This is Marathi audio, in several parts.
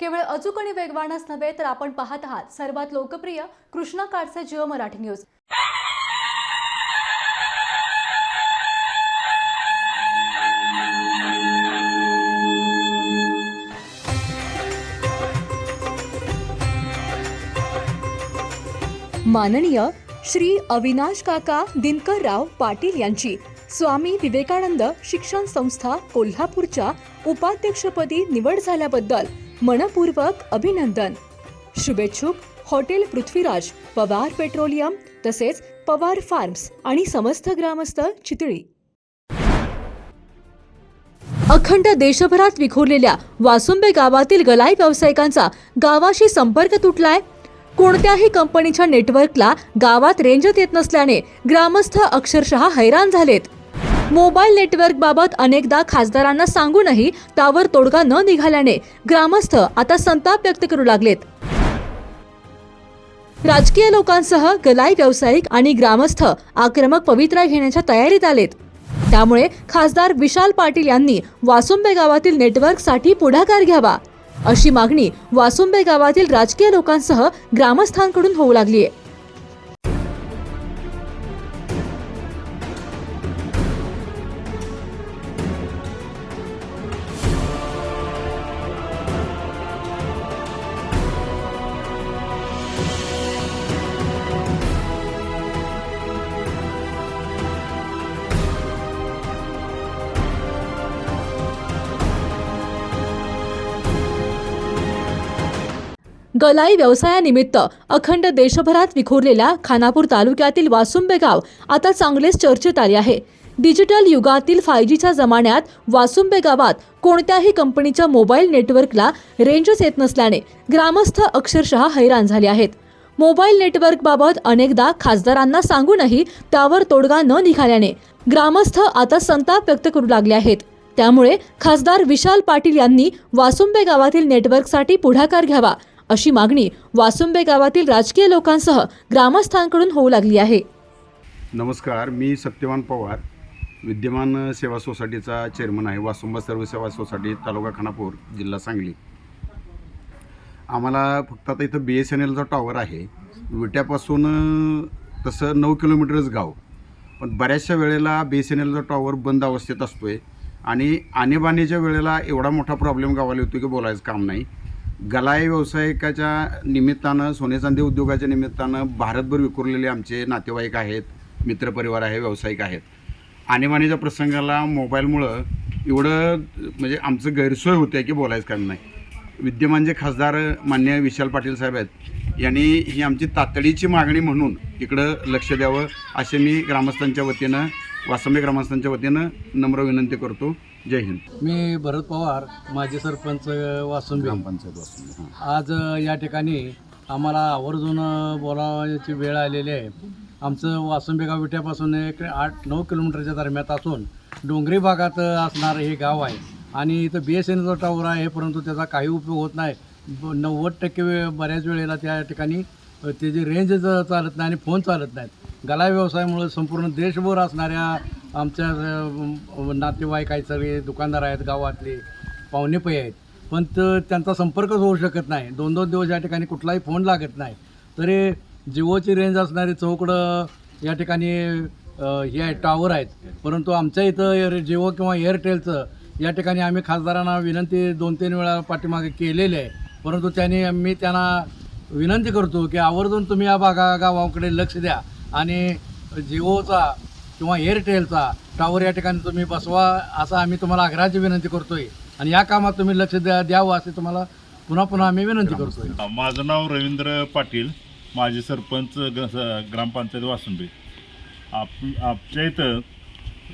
केवळ अचूक आणि वेगवानच नव्हे तर आपण पाहत आहात सर्वात लोकप्रिय कृष्णा काडसे जिओ मराठी न्यूज. माननीय श्री अविनाश काका दिनकरराव पाटील यांची स्वामी विवेकानंद शिक्षण संस्था कोल्हापूरच्या उपाध्यक्षपदी निवड झाल्याबद्दल मनपूर्वक अभिनंदन. शुभेच्छुक हॉटेल पृथ्वीराज पवार पेट्रोलियम तसेच पवार फार्म्स आणि समस्त ग्रामस्थ चितळी. अखंड देशभरात विखुरलेल्या वासुंबे गावातील गलाई व्यावसायिकांचा गावाशी संपर्क तुटलाय. कोणत्याही कंपनीच्या नेटवर्कला गावात रेंजत येत नसल्याने ग्रामस्थ अक्षरशः हैराण झालेत. मोबाईल नेटवर्क बाबत अनेकदा खासदारांना सांगूनही त्यावर तोडगा न निघाल्याने ग्रामस्थ आता संताप व्यक्त करू लागलेत. राजकीय लोकांसह गलाई व्यावसायिक आणि ग्रामस्थ आक्रमक पवित्रा घेण्याच्या तयारीत आलेत. त्यामुळे खासदार विशाल पाटील यांनी वासुंबे गावातील नेटवर्कसाठी पुढाकार घ्यावा अशी मागणी वासुंबे गावातील राजकीय लोकांसह ग्रामस्थांकडून होऊ लागली आहे गलाई व्यवसायानिमित्त अखंड देशभरात विखुरलेल्या खानापूर तालुक्यातील वासुंबे गाव आता चांगलेच चर्चेत आले आहे. डिजिटल युगातील फाय जीच्या जमान्यात वासुंबे गावात कोणत्याही कंपनीच्या मोबाईल नेटवर्कला रेंजच येत नसल्याने ग्रामस्थ अक्षरशः हैराण झाले आहेत. मोबाईल नेटवर्कबाबत अनेकदा खासदारांना सांगूनही त्यावर तोडगा न निघाल्याने ग्रामस्थ आता संताप व्यक्त करू लागले आहेत. त्यामुळे खासदार विशाल पाटील यांनी वासुंबे गावातील नेटवर्कसाठी पुढाकार घ्यावा अशी मागणी वासुंबे गावातील राजकीय लोकांसह ग्रामस्थांकडून होऊ लागली आहे. नमस्कार मी सत्यवान पवार विद्यमान सेवा सोसायटीचा चेअरमन आहे वासुंबा सर्व सेवा सोसायटी तालुका खानापूर जिल्हा सांगली. आम्हाला फक्त आता इथं बी एस एन एलचा टॉवर आहे. विट्यापासून तसं नऊ किलोमीटरच गाव. पण बऱ्याचशा वेळेला बी एस एन एलचा टॉवर बंद अवस्थेत असतो आहे आणि आणीबाणीच्या वेळेला एवढा मोठा प्रॉब्लेम गावाला येतो की बोलायचं काम नाही. गलाई व्यावसायिकाच्या निमित्तानं सोने चांदी उद्योगाच्या निमित्तानं भारतभर विखुरलेले आमचे नातेवाईक आहेत मित्रपरिवार आहे व्यावसायिक आहेत. आणीबाणीच्या प्रसंगाला मोबाईलमुळं एवढं म्हणजे आमचं गैरसोय होते की बोलायचं कारण नाही. विद्यमान जे खासदार मान्य विशाल पाटील साहेब आहेत यांनी ही आमची तातडीची मागणी म्हणून इकडं लक्ष द्यावं असे मी ग्रामस्थांच्या वतीनं वासंबे ग्रामस्थांच्या वतीनं नम्र विनंती करतो. जय हिंद. मी भरत पवार माजी सरपंच वासुंबी ग्रामपंचायत वासंबे आज या ठिकाणी आम्हाला आवर्जून अ, बोलावण्याची वेळ आलेली आहे. आमचं वासुंबे गाव विट्यापासून एक आठ नऊ किलोमीटरच्या दरम्यान असून डोंगरी भागात असणारं हे गाव आहे. आणि इथं बी एस एन एलचा टावर आहे परंतु त्याचा काही उपयोग होत नाही. नव्वद टक्के वेळ बऱ्याच वेळेला त्या ठिकाणी त्याची रेंज चालत नाही आणि फोन चालत नाहीत. गला व्यवसायामुळे संपूर्ण देशभर असणाऱ्या आमच्या नातेवाईक सगळे दुकानदार आहेत गावातले पाहुणेपै आहेत. पण तर त्यांचा संपर्कच होऊ शकत नाही. दोन दोन दिवस या ठिकाणी कुठलाही फोन लागत नाही. तरी जिओची रेंज असणारी चौकडं या ठिकाणी हे आहे टावर आहेत. परंतु आमच्या इथं एअर जिओ किंवा एअरटेलचं या ठिकाणी आम्ही खासदारांना विनंती दोन तीन वेळा पाठीमागे केलेली आहे. परंतु त्यांनी मी त्यांना विनंती करतो की आवर्जून तुम्ही या भागा गावाकडे लक्ष द्या. आणि जिओचा किंवा एअरटेलचा टावर या ठिकाणी तुम्ही बसवा असं आम्ही तुम्हाला आग्रहाची विनंती करतोय. आणि या कामात तुम्ही लक्ष द्या द्यावं असे तुम्हाला पुन्हा पुन्हा आम्ही विनंती करतोय. माझं नाव रवींद्र पाटील माजी सरपंच स- ग्रामपंचायत वासुंबे. आप आमच्या इथं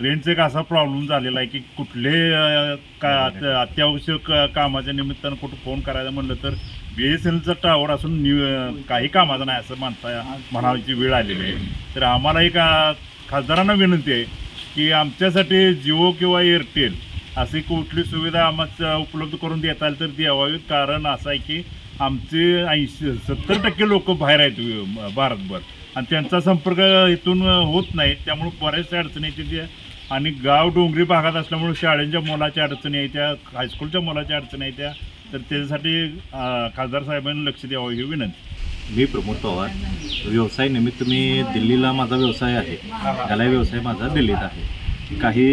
रेंटचा एक असा प्रॉब्लेम झालेला आहे की कुठले का अत्यावश्यक कामाच्या निमित्तानं कुठं फोन करायला म्हणलं तर बी एस एन एलचा टावर असून न्यू काही कामाचं नाही असं म्हणता म्हणायची वेळ आलेली आहे. तर आम्हाला एक खासदारांना विनंती आहे की आमच्यासाठी जिओ किंवा एअरटेल अशी कुठली सुविधा आम्हाला उपलब्ध करून देता आली तर द्यावावी. कारण असं आहे की आमचे ऐंशी सत्तर टक्के लोक बाहेर आहेत भारतभर. आणि त्यांचा संपर्क इथून होत नाही. त्यामुळे बऱ्याचशा अडचणी येते त्या आणि गाव डोंगरी भागात असल्यामुळे शाळेच्या मुलाच्या अडचणी आहेत त्या हायस्कूलच्या मुलाच्या अडचणी आहेत त्या तर त्याच्यासाठी खासदार साहेबांनी लक्ष द्यावं ही विनंती. मी प्रमोद पवार. व्यवसाय निमित्त मी दिल्लीला माझा व्यवसाय आहे. गलाय व्यवसाय माझा दिल्लीत आहे. काही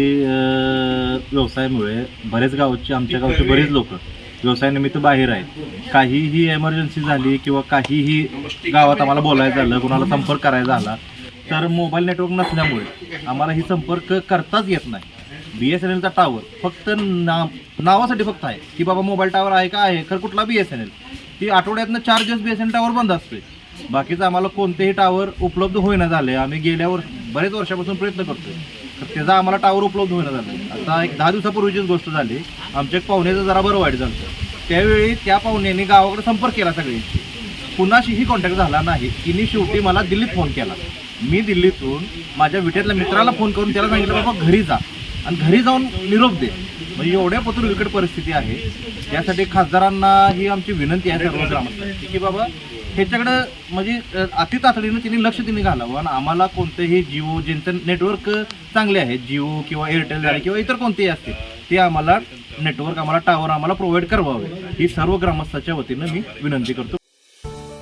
व्यवसायामुळे बरेच गावचे आमच्या गावचे बरेच लोक व्यवसायानिमित्त बाहेर आहेत. काहीही एमर्जन्सी झाली किंवा काहीही गावात आम्हाला बोलायचं झालं कोणाला संपर्क करायचा झाला तर मोबाईल नेटवर्क नसल्यामुळे आम्हाला ही संपर्क करताच येत नाही. बी एस एन एलचा टावर फक्त ना नावासाठी फक्त आहे. की बाबा मोबाईल टावर आहे का? आहे. खरं कुठला बी एस एन एल ती आठवड्यातनं चार दिवस B S N L tower बंद असते बाकीचं आम्हाला कोणतेही टावर उपलब्ध होईना झाले. आम्ही गेल्यावर बरेच वर्षापासून प्रयत्न करतोय. तर त्याचा आम्हाला टावर उपलब्ध होईना झालं. आता एक दहा दिवसापूर्वीचीच गोष्ट झाली. आमच्या एक पाहुण्याचं जरा बरं वाईट झालं त्यावेळी त्या पाहुण्याने गावाकडे संपर्क केला सगळ्यांशी. कुणाशीही कॉन्टॅक्ट झाला नाही. तिने शेवटी मला दिल्लीत फोन केला. मी दिल्लीतून माझ्या विट्यातल्या मित्राला फोन करून त्याला सांगितलं बाबा घरी जा. आणि घरी जाऊन निरोप दे. म्हणजे एवढ्या पत्र विकट परिस्थिती आहे. त्यासाठी खासदारांना ही आमची विनंती आहे सर्व ग्रामस्थांची की बाबा ह्याच्याकडं म्हणजे अति तातडीनं तिने लक्ष तिने घालावं आणि आम्हाला कोणतेही जिओ ज्यांचं नेटवर्क चांगले आहेत जिओ किंवा एअरटेल झाले किंवा इतर कोणतेही असतील ते आम्हाला नेटवर्क आम्हाला टावर आम्हाला प्रोव्हाइड करवावे. ही सर्व ग्रामस्थाच्या वतीनं मी विनंती करतो.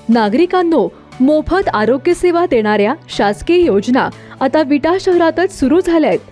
नागरिकांनो मोफत आरोग्य सेवा देणाऱ्या शासकीय योजना आता विटा शहरातच सुरू झाल्या आहेत.